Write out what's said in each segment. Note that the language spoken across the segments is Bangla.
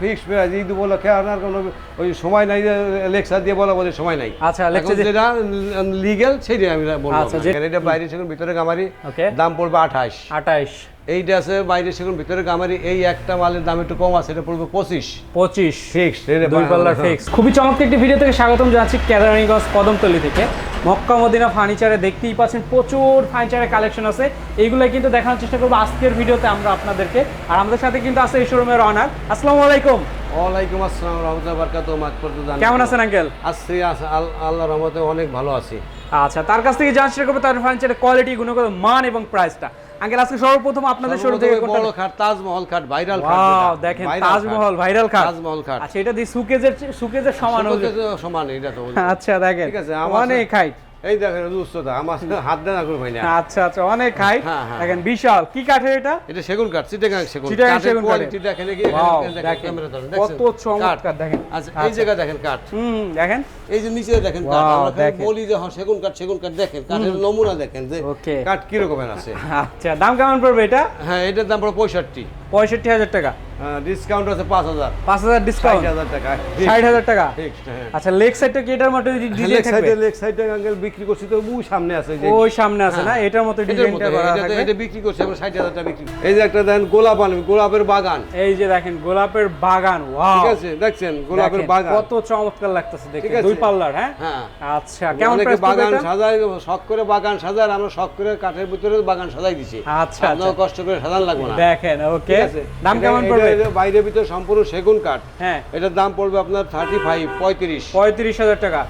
ফিক্স প্রাইস ঈদ উপলক্ষে আপনার কোনো ওই সময় নাই লেকচার দিয়ে বলা বলে সময় নাই। আচ্ছা, যেটা লিগেল সেটাই আমি বলব আচ্ছা, এটা বাইরে সেগুন ভিতরে গামারি দাম পড়বে আঠাশ। আঠাইশ এইটা আছে বাইরে সেগুন ভিতরে গামারি এই একটা মালের দাম একটু কম আছে এটা পড়বে পঁচিশ। পঁচিশ। ফিক্স দুই ফিক্স খুবই চমৎকার একটি ভিডিও থেকে স্বাগতম জানাচ্ছি কেদারানীগঞ্জ কদমতলি থেকে। মক্কা মদিনা ফার্নিচারে দেখতেই পাচ্ছেন প্রচুর ফার্নিচারের কালেকশন আছে। এইগুলো কিন্তু দেখানোর চেষ্টা করব আজকের ভিডিওতে আমরা আপনাদেরকে। আর আমাদের সাথে কিন্তু আছে এই শোরুমের অনার আসসালামু আলাইকুম। ওয়ালাইকুম আসসালাম রহমতুল্লাহ বারকাত কেমন আছেন আঙ্কেল আছি আল্লাহর রহমতে অনেক ভালো আছি। আচ্ছা তার কাছ থেকে জানার চেষ্টা করব তার ফার্নিচারের কোয়ালিটি গুণগত মান এবং প্রাইসটা আঙ্কেল আজকে সর্বপ্রথম আপনাদের শুরু থেকে বড় খাট তাজমহল খাট ভাইরাল খাট ওয়াও দেখেন তাজমহল ভাইরাল খাট। তাজমহল খাট। আচ্ছা এটা দিয়ে সুকেজের সুকেজের সমান সমান সমান এটা তো আচ্ছা দেখেন ঠিক আছে, অনেক হাইট এই দেখেন উচ্চতা আমার হাত দেনা করে ভাই না। আচ্ছা আচ্ছা অনেক হ্যাঁ, হ্যাঁ। দেখেন বিশাল। কি কাঠের এটা? এটা সেগুন কাঠ চিটাগাং সেগুন। চিটাগাং সেগুন কোয়ালিটি দেখেন ধরেন, কত চমৎকার দেখেন। আচ্ছা এই আচ্ছা। জায়গা দেখেন কাঠ। হুম দেখেন। এই যে নিচে দেখেন কাঠ আমরা বলি যে হ্যাঁ সেগুন কাঠ সেগুন কাঠ দেখেন। কাঠের নমুনা দেখেন যে কাঠ কি রকমের আছে। আচ্ছা দাম কেমন পড়বে এটা? হ্যাঁ এটার দাম পড়বে পঁয়ষট্টি। পঁয়ষট্টি হাজার টাকা। ডিসকাউন্ট আছে পাঁচ হাজার। পাঁচ হাজার ডিসকাউন্ট হাজার টাকা ষাট হাজার টাকা? হ্যাঁ। আচ্ছা লেগ সাইডটা কি এটার মতো লেগ থাকবে? সাইডে লেগ সাইডে আঙ্কেল বিক্রি করছি তো ওই সামনে আছে ওই সামনে আছে না? এটার মতো ডিজাইনটা করা এটা থাকবে? এটা বিক্রি করছি আমরা ষাট হাজার টাকা বিক্রি এই যে একটা দেন গোলাপ আনবি গোলাপের বাগান। এই যে দেখেন গোলাপের বাগান ওয়াও। ঠিক আছে দেখছেন গোলাপের বাগান। কত চমৎকার লাগতেছে দেখতে দুই পাল্লার হ্যাঁ? হ্যাঁ। আচ্ছা কেমন প্রাইস বাগান? সাজায় শখ করে বাগান সাজায় আমরা শখ করে কাঠের ভিতরে বাগান সাজাই দিছি। আচ্ছা, আচ্ছা। কষ্ট করে সাজান লাগবে না। দেখেন ওকে। আছে। দাম কেমন পড়বে? এটা বাইরের ভিতরে সম্পূর্ণ সেগুন কাঠ হ্যাঁ। এটার দাম পড়বে আপনার থার্টি ফাইভ পঁয়ত্রিশ। পঁয়ত্রিশ হাজার টাকা।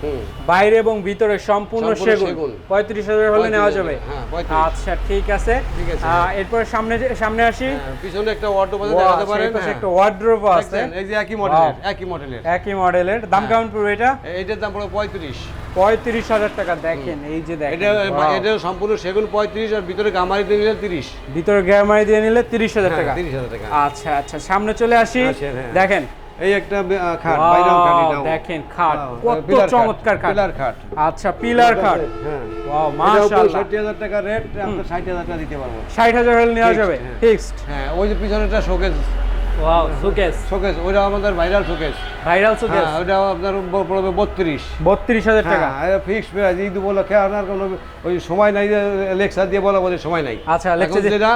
বাইরে এবং ভিতরে সম্পূর্ণ সেগুন। সেগুন। পঁয়ত্রিশ হাজার হলে নেওয়া যাবে। হ্যাঁ, 35 আচ্ছা ঠিক আছে। আছে। সামনে সামনে আসি। হ্যাঁ, পিছনে একটা ওয়ার্ডরোব আছে দেখাতে পারেন? পাশে হ্যাঁ। একটা ওয়ার্ড্রোব আছে। এই যে একই মডেলের একই মডেলের একই মডেলের দাম কেমন পড়বে এটা? এইটার দাম পড়বে পঁয়ত্রিশ। পঁয়ত্রিশ হাজার টাকা দেখেন এই যে দেখেন এটা সম্পূর্ণ সেগুন পঁয়ত্রিশ আর ভিতরে গামারি দিয়ে নিলেন তিরিশ। ভিতরে গ্যামারি দিয়ে নিলে তিরিশ হাজার টাকা। তিরিশ হাজার টাকা। আচ্ছা আচ্ছা সামনে চলে আসি। হ্যাঁ। দেখেন এই একটা খাট। দেখেন খাট কত চমৎকার খাট। পিলার খাট। আচ্ছা পিলার খাট। হ্যাঁ। ওয়াও মাশাআল্লাহ। পঁয়ষট্টি হাজার টাকা রেট ষাট হাজার টাকা দিতে পারব। ষাট হাজার হলে নেওয়া যাবে। হ্যাঁ। ফিক্সড হ্যাঁ ওই যে পিছনেটা শোকেস ওয়াও সুকেস শোকেস ওইটা আমাদের ভাইরাল শোকেস ভাইরাল সুকেস হ্যাঁ আপনার পড়বে বত্রিশ। বত্রিশ হাজার টাকা? হ্যাঁ ফিক্স প্রাইস ঈদ উপলক্ষে আপনার কোনো ওই সময় নাই লেকচার দিয়ে বলা বলে সময় নাই। আচ্ছা, যেটা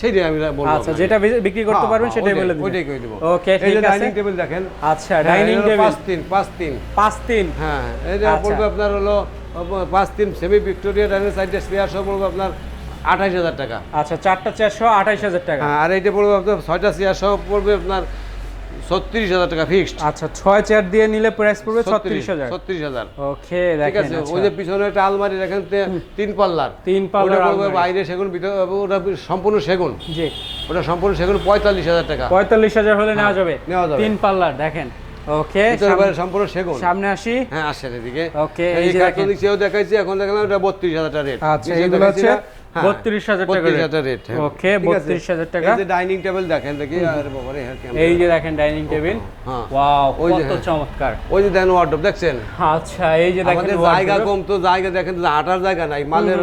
সেটাই আমি বলব আচ্ছা যেটা বিক্রি করতে হ্যাঁ, পারবেন সেটাই বলে দিবেন। ওইটাই করে দেবো। ওকে ঠিক আছে। ডাইনিং টেবিল দেখেন। আচ্ছা ডাইনিং টেবিল পাঁচ তিন পাঁচ তিন। পাঁচ তিন? হ্যাঁ এটা আচ্ছা। পড়বে আপনার হলো পাঁচ তিন সেমি ভিক্টোরিয়া ডাইনিং সাইডে স্পেয়ার পড়বে আপনার আঠাশ হাজার টাকা। আচ্ছা চারটা চারশো আঠাইশ হাজার টাকা। হ্যাঁ আর এইটা পড়বে আপনার ছয়টা চেয়ার সহ পড়বে আপনার ছত্রিশ হাজার টাকা ফিক্সড। আচ্ছা ছয় চেয়ার দিয়ে নিলে প্রাইস পড়বে ছত্রিশ হাজার। ছত্রিশ হাজার। ওকে ঠিক আছে আচ্ছা। ওই যে পিছনে একটা আলমারি দেখেন তে- তিন পাল্লার। তিন পাল্লার পড়বে বাইরে সেগুন ভিতরে ওটা সম্পূর্ণ সেগুন। জি। ওটা সম্পূর্ণ সেগুন পঁয়তাল্লিশ হাজার টাকা। পঁয়তাল্লিশ হাজার হলে নেওয়া যাবে। হ্যাঁ, নেওয়া যাবে। তিন পাল্লার দেখেন। ওকে ভিতরে সম্পূর্ণ সেগুন। সামনে আসি। হ্যাঁ আসেন এদিকে। Okay, এই যে দেখেন। দেখাইছি এখন দেখলাম এটা বত্রিশ হাজার টাকা রেট। আচ্ছা হচ্ছে বত্রিশ হাজার টাকা রেট। ওকে বত্রিশ হাজার টাকা। এই যে ডাইনিং টেবিল দেখেন দেখি আরে হ্যাঁ, এই যে দেখেন ডাইনিং টেবিল। হ্যাঁ। ওয়াও কত হ্যাঁ। চমৎকার। ওই যে দেন ওয়ার্ডরোব দেখছেন? আচ্ছা এই যে দেখেন জায়গা কম তো জায়গা দেখেন হাঁটার জায়গা নাই মালের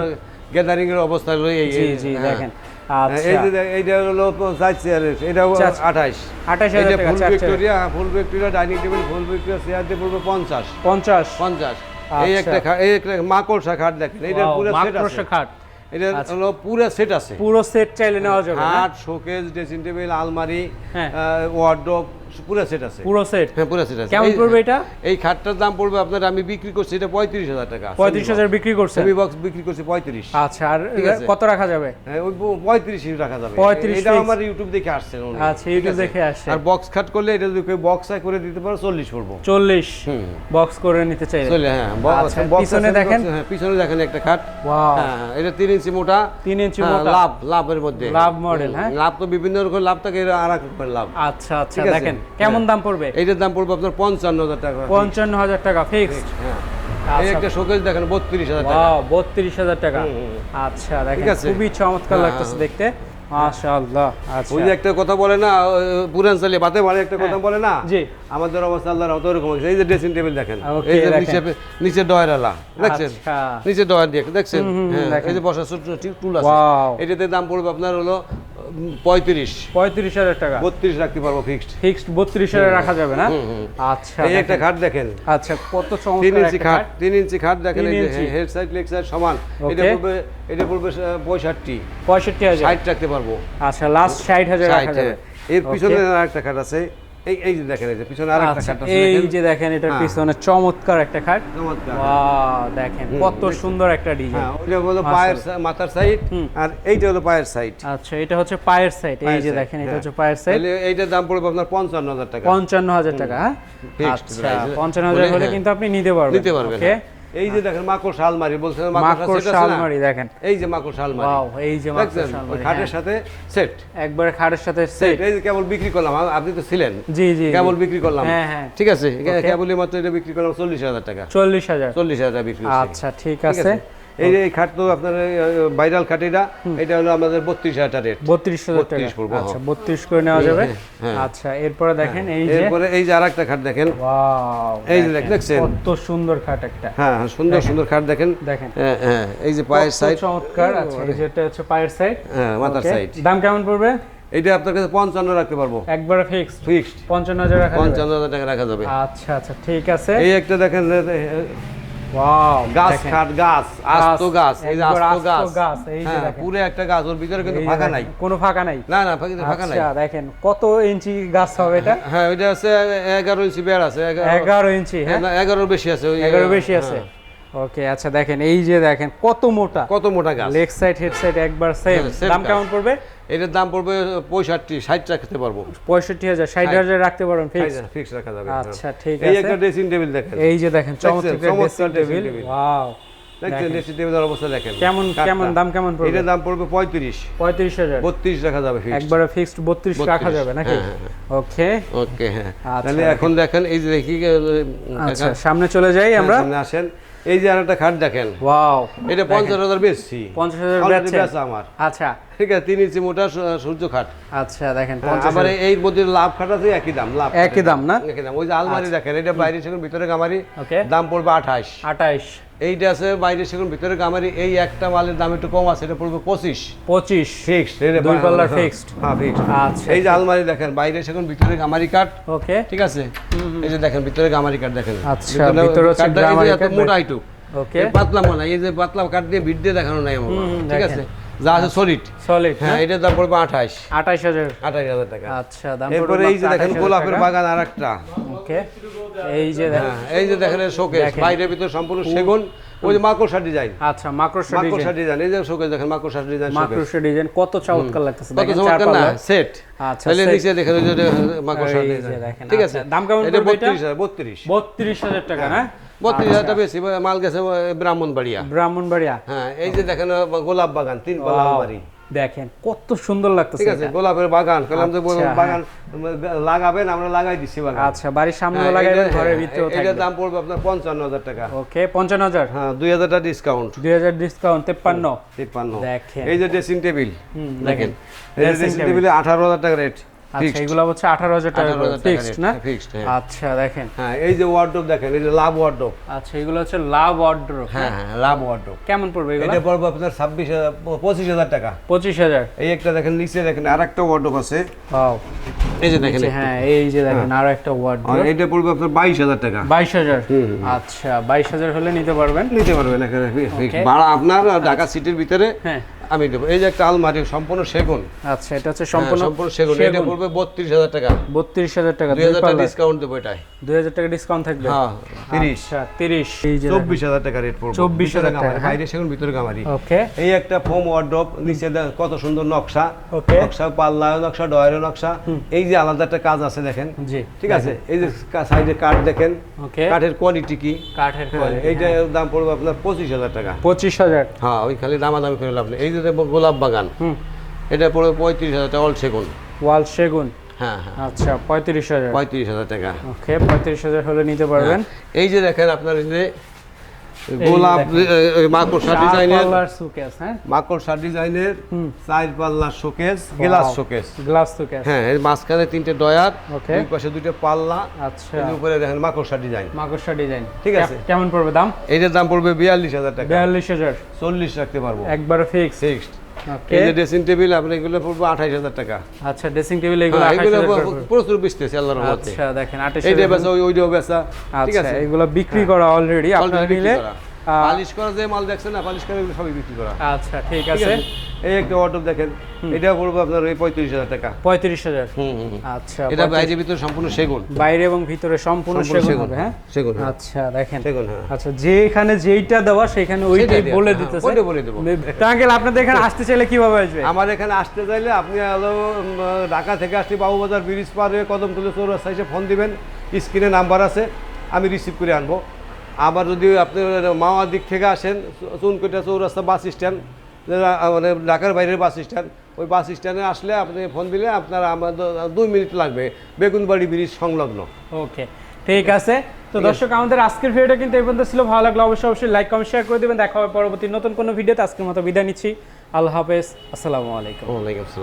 গ্যাদারিং এর অবস্থা হলো জি জি হ্যাঁ। দেখেন। হ্যাঁ, এই আচ্ছা। যে এইটা হলো চার চেয়ারের এটাও চার- আঠাশ। টাকা full Victoria full Victoria dining table full Victoria chair দিয়ে পড়বে পঞ্চাশ। পঞ্চাশ। পঞ্চাশ। এই আচ্ছা। একটা এই একটা মাকড়সা খাট দেখেন এটা পুরো মাকড়সা খাট। এটা আচ্ছা। হলো পুরো সেট আছে পুরো সেট চাইলে নেওয়া যাবে? খাট শোকেস ড্রেসিং টেবিল আলমারি হ্যাঁ। ওয়ার্ড্রোব পুরো সেট আছে। পুরো সেট হ্যাঁ পুরো সেট আছে। কেমন পড়বে এটা? এই খাটটার দাম পড়বে আপনার আমি বিক্রি করছি এটা পঁয়ত্রিশ হাজার টাকা। পঁয়ত্রিশ হাজার বিক্রি করছে? সেমি বক্স বিক্রি করছি পঁয়ত্রিশ। আচ্ছা আর কত রাখা যাবে? হ্যাঁ, ওই পঁয়ত্রিশ রাখা যাবে। 35 এটা আমার ইউটিউব দেখে আসছেন উনি। আচ্ছা, ইউটিউব দেখে আসছে। আর বক্স খাট করলে এটা যদি বক্স করে দিতে পারো চল্লিশ পড়ব। চল্লিশ। হুম। বক্স করে নিতে চাইলে। চলে হ্যাঁ ব- আচ্ছা, পিছনে দেখেন। হ্যাঁ পিছনে দেখেন একটা খাট। ওয়াও হ্যাঁ হ্যাঁ, এটা তিন ইঞ্চি মোটা। তিন ইঞ্চি হ্যাঁ, মোটা। লাভ লাভের মধ্যে। লাভ হুম, হ্যাঁ? লাভ তো বিভিন্ন রকম লাভ থাকে এর আর এক লাভ। আচ্ছা আচ্ছা দেখেন। কেমন হ্যাঁ। দাম পড়বে এইটার দাম পড়বে আপনার পঞ্চান্ন হাজার টাকা পঞ্চান্ন হাজার টাকা ফিক্সড হ্যাঁ এই আচ্ছা। একটা শোকেস দেখেন বত্রিশ হাজার টাকা ওয়াও বত্রিশ হাজার টাকা। আচ্ছা দেখেন খুবই চমৎকার হ্যাঁ, লাগতেছে হ্যাঁ। দেখতে মাশাআল্লাহ আচ্ছা ওই একটা কথা বলে না পুরান চালে বাতে বাড়ি একটা কথা হ্যাঁ। বলে না জি। আমাদের অবস্থা আল্লাহর অত রকম এই যে ড্রেসিং টেবিল দেখেন এই যে নিচে নিচে ডয়ার আলা দেখছেন আচ্ছা। নিচে ডয়ার দিয়ে দেখছেন হ্যাঁ, এই যে বসার ছোট টুল আছে. এটাতে দাম পড়বে আপনার হলো পঁয়ত্রিশ। পঁয়ত্রিশ হাজার টাকা। বত্রিশ রাখতে পারব ফিক্সড ফিক্সড বত্রিশ হাজার রাখা যাবে না? আচ্ছা এই একটা খাট দেখেন। আচ্ছা কত তিন চমৎকার ইঞ্চি খাট। তিন ইঞ্চি খাট দেখেন এই যে হেড সাইড লেগ সাইড সমান। এটা. পড়বে এটা পড়বে পঁয়ষট্টি। পঁয়ষট্টি হাজার। ষাট রাখতে পারব। আচ্ছা লাস্ট ষাট হাজার রাখা যাবে হ্যাঁ। এর পিছনে আরেকটা খাট আছে। এই এই যে দেখেন এই যে পিছনে আরেকটা আচ্ছা খাট আছে এই যে দেখেন এটার হ্যাঁ। পিছনে চমৎকার একটা খাট চমৎকার। ওয়াও দেখেন কত সুন্দর একটা ডিজাইন হ্যাঁ ওইটা হলো পায়ের মাথার সাইড। আর এইটা হলো পায়ের সাইড আচ্ছা এটা হচ্ছে পায়ের সাইড এই যে দেখেন এটা হ্যাঁ। হচ্ছে পায়ের সাইড তাহলে এইটার দাম পড়বে আপনার পঞ্চান্ন হাজার টাকা পঞ্চান্ন হাজার টাকা হ্যাঁ আচ্ছা price। পঞ্চান্ন হাজার বলে, হলে। কিন্তু আপনি নিতে পারবেন নিতে পারবেন ওকে। এই যে দেখেন মাকড় শালমারি বলছেন মাকড় মাকড় সেট আছে না? শালমারি দেখেন। এই যে মাকড় শালমারি। ওয়াও এই যে মাকড় দেখছেন? শালমারি খাটের হ্যাঁ। সাথে সেট। একবার খাটের সাথে সেট এই যে কেবল বিক্রি করলাম আপনি তো ছিলেন। জি জি কেবল বিক্রি করলাম। হ্যাঁ, হ্যাঁ। ঠিক আছে. কেবলই মাত্র এটা বিক্রি করলাম চল্লিশ হাজার টাকা। চল্লিশ হাজার। চল্লিশ হাজার টাকা বিক্রি আচ্ছা ঠিক আছে? এই যে খাট তো আপনার ভাইরাল খাট এটা এটা হলো আমাদের বত্রিশ হাজার রেট বত্রিশ হাজার টাকা। 32 পড়ব, আচ্ছা হ্যাঁ। বত্রিশ করে নেওয়া যাবে। হ্যাঁ। আচ্ছা এরপরে দেখেন এই যে এরপরে এই যে আরেকটা খাট দেখেন। ওয়াও এই যে দেখেন, দেখছেন? কত সুন্দর খাট একটা। হ্যাঁ হ্যাঁ, সুন্দর সুন্দর খাট দেখেন। দেখেন। হ্যাঁ হ্যাঁ এই যে পায়ের সাইড চমৎকার আচ্ছা এই যেটা হচ্ছে পায়ের সাইড হ্যাঁ মাথার সাইড দাম কেমন পড়বে? এটা আপনার কাছে পঞ্চান্ন রাখতে পারব। একবারে ফিক্সড ফিক্সড পঞ্চান্ন হাজার? পঞ্চান্ন হাজার টাকা রাখা যাবে। আচ্ছা আচ্ছা ঠিক আছে। এই একটা দেখেন ওয়াও গাছ। খাট গাছ আস্ত গাছ এই যে আস্ত গাছ। এই যে হ্যাঁ দেখেন। পুরো একটা গাছ ওর ভিতরে কিন্তু ফাঁকা নাই। কোনো ফাঁকা নাই। না না ফাঁকা ফাঁকা নাই। আচ্ছা দেখেন কত ইঞ্চি গাছ হবে এটা? হ্যাঁ ওইটা আছে এগারো ইঞ্চি বেড় আছে এগারো এগারো ইঞ্চি হ্যাঁ? না, এর বেশি আছে ওই এগারো বেশি হ্যাঁ। আছে ওকে আচ্ছা দেখেন এই যে দেখেন কত মোটা। কত মোটা গাছ? লেগ সাইড হেড সাইড একবার সেম হ্যাঁ, দাম কেমন পড়বে? এটার দাম পড়বে পঁয়ষট্টি ষাট রাখতে পারব। পঁয়ষট্টি হাজার ষাট হাজার রাখতে পারবেন ফিক্স ফিক্স রাখা যাবে। হ্যাঁ। আচ্ছা ঠিক এই একটা ড্রেসিং টেবিল দেখেন। এই যে দেখেন চমৎকার ড্রেসিং টেবিল ওয়াও দেখছেন ড্রেসিং টেবিলের অবস্থা দেখেন। কেমন কেমন দাম কেমন পড়বে? এটার দাম পড়বে পঁয়ত্রিশ। পঁয়ত্রিশ হাজার। বত্রিশ রাখা যাবে ফিক্স একবারে ফিক্সড বত্রিশ রাখা যাবে নাকি? হ্যাঁ, হ্যাঁ, ওকে ওকে হ্যাঁ। আচ্ছা, তাহলে এখন দেখেন এই যে দেখি আচ্ছা সামনে চলে যাই আমরা। সামনে আসেন। এই যে আর একটা খাট দেখেন। ওয়াও এটা পঞ্চাশ হাজার বেশি। পঞ্চাশ হাজার বেশি আমার। আচ্ছা। ঠিক আছে তিন ইঞ্চি মোটা সূর্য খাট। আচ্ছা দেখেন আমার আবার এই মধ্যে লাভ খাট আছে একই দাম লাভ একই দাম না? একই দাম। ওই যে আলমারি দেখেন এটা বাইরে সেখানে ভিতরে গামারি দাম পড়বে আঠাশ। আঠাইশ এইটা আছে বাইরে সেগুন ভিতরে গামারি এই একটা মালের দাম একটু কম আছে এটা পড়বে পঁচিশ। পঁচিশ। ফিক্সড দুই পাল্লার fixed। হ্যাঁ ফিক্সড। আচ্ছা। এই যে আলমারি দেখেন বাইরে সেগুন ভিতরে গামারি কাঠ। ওকে। ঠিক আছে? এই যে দেখেন ভিতরে গামারি কাঠ দেখেন। আচ্ছা, ভিতরে হচ্ছে গামারি এত কাঠ, মোটা আইটুক ওকে। পাতলা মনে এই যে পাতলা কাঠ দিয়ে বিট দিয়ে দেখানো নাই আমার ঠিক আছে? যা আছে সলিড সলিড হ্যাঁ এটার দাম পড়বে আঠাশ। আঠাশ হাজার। আঠাশ হাজার টাকা। আচ্ছা দাম এরপরে এই যে দেখেন গোলাপের বাগান আর একটা ওকে এই যে হ্যাঁ এই যে দেখেন শোকেস। বাইরের ভিতর সম্পূর্ণ সেগুন ওই যে মাকড়সা ডিজাইন। আচ্ছা মাকড়সা মাকড়সা ডিজাইন। ডিজাইন এই যে শোকেস দেখেন মাকড়সা ডিজাইন মাকড়সা ডিজাইন কত চমৎকার লাগতেছে। দেখেন চার পাল্লা সেট আচ্ছা, তাহলে নিচে দেখেন ওই যে মাকড়সা ডিজাইন। ঠিক আচ্ছা, আছে দাম কেমন এটা পড়বে এটা? বত্রিশ হাজার বত্রিশ। বত্রিশ হাজার টাকা না? বত্রিশ হাজারটা বেশি মাল গেছে ব্রাহ্মণবাড়িয়া। ব্রাহ্মণবাড়িয়া। হ্যাঁ এই যে দেখেন গোলাপ বাগান তিন Wow, আলমারি। দেখেন কত সুন্দর লাগতেছে ঠিক আছে গোলাপের বাগান কলম তো আচ্ছা, বাগান লাগাবেন আমরা লাগাই দিচ্ছি বাগান। আচ্ছা বাড়ির সামনে হ্যাঁ, লাগাইবেন ঘরের ভিতরে থাকবে। এটা দাম পড়বে আপনার পঞ্চান্ন হাজার টাকা। ওকে পঞ্চান্ন হাজার হ্যাঁ দুই হাজার টাকা ডিসকাউন্ট দুই হাজার ডিসকাউন্ট তেপ্পান্ন। তিপ্পান্ন। দেখেন। এই যে ড্রেসিং টেবিল হুম, দেখেন। এই ড্রেসিং টেবিলে আঠারো হাজার টাকা রেট আচ্ছা এগুলো হচ্ছে আঠারো হাজার টাকা 18,000 টাকা ফিক্সড না? হ্যাঁ, হ্যাঁ। আচ্ছা দেখেন। হ্যাঁ এই যে ওয়ার্ডরোব দেখেন এই যে লাভ ওয়ার্ডরোব আচ্ছা এগুলো হচ্ছে লাভ অর্ডার হ্যাঁ হ্যাঁ? লাভ ওয়ার্ডরোব কেমন পড়বে এগুলো? এটা পড়বে আপনার ছাব্বিশ হাজার পঁচিশ হাজার টাকা। পঁচিশ হাজার। এই একটা দেখেন নিচে দেখেন আর একটা ওয়ার্ডরোব আছে। পাও এই যে দেখেন হ্যাঁ এই যে দেখেন আরও একটা ওয়ার্ড আর এটা পড়বে আপনার বাইশ হাজার টাকা। বাইশ হাজার? আচ্ছা বাইশ হাজার হলে নিতে পারবেন? নিতে পারবেন এখানে। ভাড়া আপনার ঢাকা সিটির ভিতরে। হ্যাঁ। আমি দেবো। এই যে একটা আলমারি সম্পূর্ণ সেগুন। আচ্ছা এটা হচ্ছে সম্পূর্ণ সম্পূর্ণ সম্পূর্ণ সেগুন। এটা পড়বে বত্রিশ হাজার টাকা। বত্রিশ হাজার টাকা দুই হাজার টাকা ডিসকাউন্ট দেবো এটাই দুই হাজার টাকা ডিসকাউন্ট থাকবে? হ্যাঁ তিরিশ। আচ্ছা তিরিশ। এই যে চব্বিশ হাজার টাকা রেট পড়বে। 24,000 ভিতরে টাকা, হ্যাঁ। বাইরে সেগুন ভিতরে গামারি। ওকে। এই একটা ফোম ওয়ার্ড্রপ নিচে কত সুন্দর নকশা। Okay. নকশা পাল্লা নকশা ডয়ের নকশা। এই যে আলাদা একটা কাজ আছে দেখেন। জি ঠিক আছে? এই যে সাইডে কাঠ দেখেন। ওকে। কাঠের কোয়ালিটি কি? কাঠের হ্যাঁ, quality, এইটার দাম পড়বে আপনার পঁচিশ হাজার টাকা। পঁচিশ হাজার। হ্যাঁ ওই খালি দামাদামি করে লাভ নেই। এই যে দেখব গোলাপ বাগান। হুম। এটা পড়বে পঁয়ত্রিশ হাজার টাকা অল সেগুন। ওয়াল সেগুন? হ্যাঁ হ্যাঁ। আচ্ছা পঁয়ত্রিশ হাজার। পঁয়ত্রিশ হাজার টাকা। ওকে পঁয়ত্রিশ হাজার হলে নিতে পারবেন। এই যে দেখেন আপনার যে গোলাপ মাকড়সা ডিজাইনের শোকেস হ্যাঁ? মাকড়সা ডিজাইনের চার পাল্লার showcase glass showcase glass showcase হ্যাঁ এর মাঝখানে তিনটে ডয়ার দুই পাশে দুইটা পাল্লা আচ্ছা। এর উপরে দেখেন মাকড়সা ডিজাইন মাকড়সা ডিজাইন ঠিক আছে। কেমন পড়বে দাম? এটার দাম পড়বে বিয়াল্লিশ হাজার টাকা। বিয়াল্লিশ হাজার। চল্লিশ রাখতে পারব। একবার ফিক্স ফিক্সড এই যে ড্রেসিং টেবিল আপনার এগুলো পড়ব আঠাইশ হাজার টাকা। আচ্ছা ড্রেসিং টেবিল এগুলো হ্যাঁ, এগুলো 28,000 করে পড়বে। প্রচুর বেচতেছে আল্লাহর রহমতে। আচ্ছা দেখেন আঠাশ এইটা বেচা ওই ওইটাও বেচা ঠিক আচ্ছা আছে? এগুলো বিক্রি করা অলরেডি আপনারা নিলে। করা। পালিশ করা যে মাল দেখছেন না পালিশ করে এগুলো সবই বিক্রি করা। আচ্ছা ঠিক আছে? এই একটা দেখেন। এটা পড়ব আপনার ওই পঁয়ত্রিশ হাজার টাকা। পঁয়ত্রিশ হাজার। আচ্ছা এটা বাইরে ভিতরে সম্পূর্ণ সেগুন। বাইরে এবং ভিতরে সম্পূর্ণ সম্পূর্ণ সেগুন হবে হ্যাঁ? সেগুন হ্যাঁ। আচ্ছা দেখেন। সেগুন হ্যাঁ। আচ্ছা যেখানে যেইটা দেওয়া সেখানে ওইটাই বলে হ্যাঁ, দিতেছে। ওইটাই বলে দেবো। আঙ্কেল আপনাদের এখানে আসতে চাইলে কীভাবে আসবে? আমার এখানে আসতে চাইলে আপনি হলো ঢাকা থেকে আসলে বাবুবাজার ব্রিজ পার হয়ে কদমতলি চৌরাস্তা এসে ফোন দিবেন। স্ক্রিনে নাম্বার আছে আমি রিসিভ করে আনব। আবার যদি আপনি মাওয়ার দিক থেকে আসেন চুনকোটা চৌরাস্তা বাস স্ট্যান্ড মানে ঢাকার বাইরের বাস স্ট্যান্ড। ওই বাস স্ট্যান্ডে আসলে আপনি ফোন দিলে আপনার আমাদের দুই মিনিট লাগবে বেগুনবাড়ি ব্রিজ সংলগ্ন। ওকে ঠিক আছে। তো দর্শক আমাদের আজকের ভিডিওটা কিন্তু এই পর্যন্ত ছিল। ভালো লাগল অবশ্যই অবশ্যই লাইক কমেন্ট শেয়ার করে দেবেন। দেখা হবে পরবর্তী নতুন কোনো ভিডিওতে। আজকের মতো বিদায় নিচ্ছি। আল্লাহ হাফেজ। আসসালামু আলাইকুম। ওয়ালাইকুম আসসালাম।